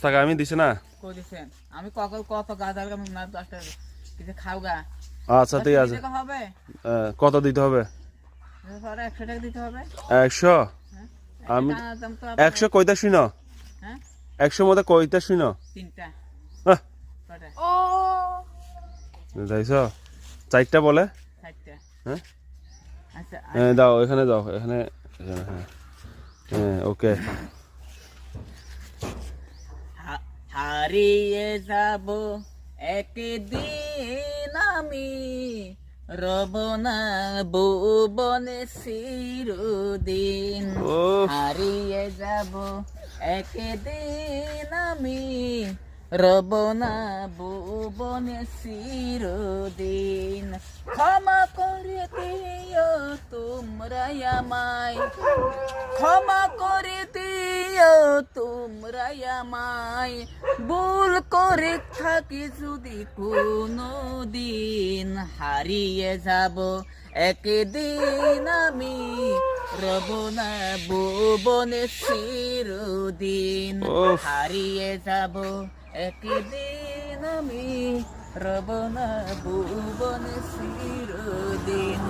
টাকা আমি দিছি না। আমি কখন কত গাছ আর আমি না দশটা কিছু খাও গা? আচ্ছা ঠিক আছে। হবে? কত দিতে হবে? পরে একশো টাকা দিতে হবে। একশো? হ্যাঁ আমি- একশো কইতা শুন। হ্যাঁ? একশো মধ্যে কইতা শুন। তিনটা। আহ, কটা? চারটা বলে। চারটা। হ্যাঁ? আচ্ছা হ্যাঁ দাও এখানে দাও এখানে হ্যাঁ। হ্যাঁ ওকে। হারিয়ে যাব একদিন আমি। রব না বনে চিরদিন। হারিয়ে যাব একদিন আমি। রব না বনে চিরদিন। ক্ষমা করে দিও তোমরা আমায়। ক্ষমা তোমরা আমায় ভুল করে থাকি যদি কোনো দিন হারিয়ে যাব। একদিন আমি রব না ভুবনে চিরদিন হারিয়ে যাব। একদিন আমি রব না ভুবনে চিরদিন।